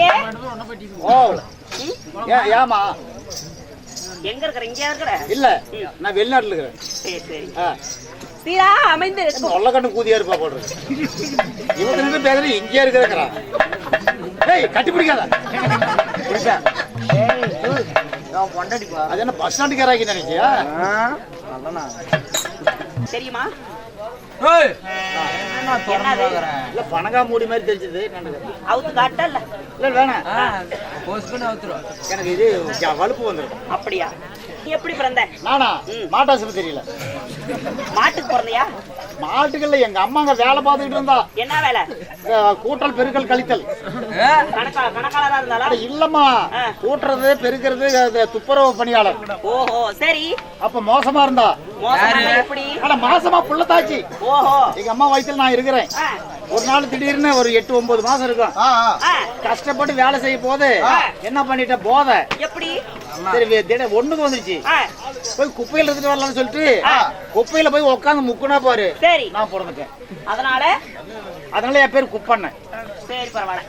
எங்க ஓ. ஏ ஏமா எங்க இருக்கிற? இங்க இருக்கிற? இல்ல நான் வெளிநாட்டுல இருக்கிறேன். சரி சரி. சீரா அமைந்து இருக்கும் கொள்ளக்கண்ணு கூதியா இருப்பா போடுறது இவங்க பேரும் இங்கேயே இருக்கிறான் ஏய் கட்டி பிடிக்காத. அது என்ன பஸ் ஸ்டாண்டுக்காராக்கி நினைக்கியா தெரியுமா ஏய், இல்ல பனங்கா மூடி மாதிரி தெரிஞ்சது அவுத்து காட்டல. இல்ல வேணாம். அவுத்துரும். எனக்கு இது வலுப்பு வந்துடும் அப்படியா? நீ எப்படி பிறந்த? நானா? ம். மாட்டாசுல தெரியல. மாட்டுக்கு பிறந்தையா? மாட்டுக்கல்ல எங்க அம்மா அங்க வேலை பார்த்துக்கிட்டு இருந்தா. என்ன வேலை? கூட்டல் பெருக்கல் கழித்தல். கணக்காளரா இருந்தாளா? அட இல்லம்மா. கூட்டுறது பெருக்கிறது துப்புரவு பணியாளர். ஓஹோ சரி. அப்ப மோசமா இருந்தா? மோசமா யாரு? எப்படி? அட மாசமா புள்ளத்தாச்சு ஓஹோ. எங்க அம்மா வயித்துல நான் இருக்கிறேன். ஒரு நாள் திடீர்னு ஒரு எட்டு ஒன்பது மாசம் இருக்கும். கஷ்டப்பட்டு வேலை செய்ய போது என்ன பண்ணிட்ட? போதை. எப்படி? சரி திட- ஒண்ணுக்கு வந்துருச்சு. போய் குப்பையில எடுத்துட்டு வரலாம்னு சொல்லிட்டு. குப்பையில போய் உட்காந்து முக்குனா பாரு. சரி. நான் பிறந்துட்டேன் அதனால? அதனால என் பேர் குப்பண்ணன். சரி பரவாயில்ல.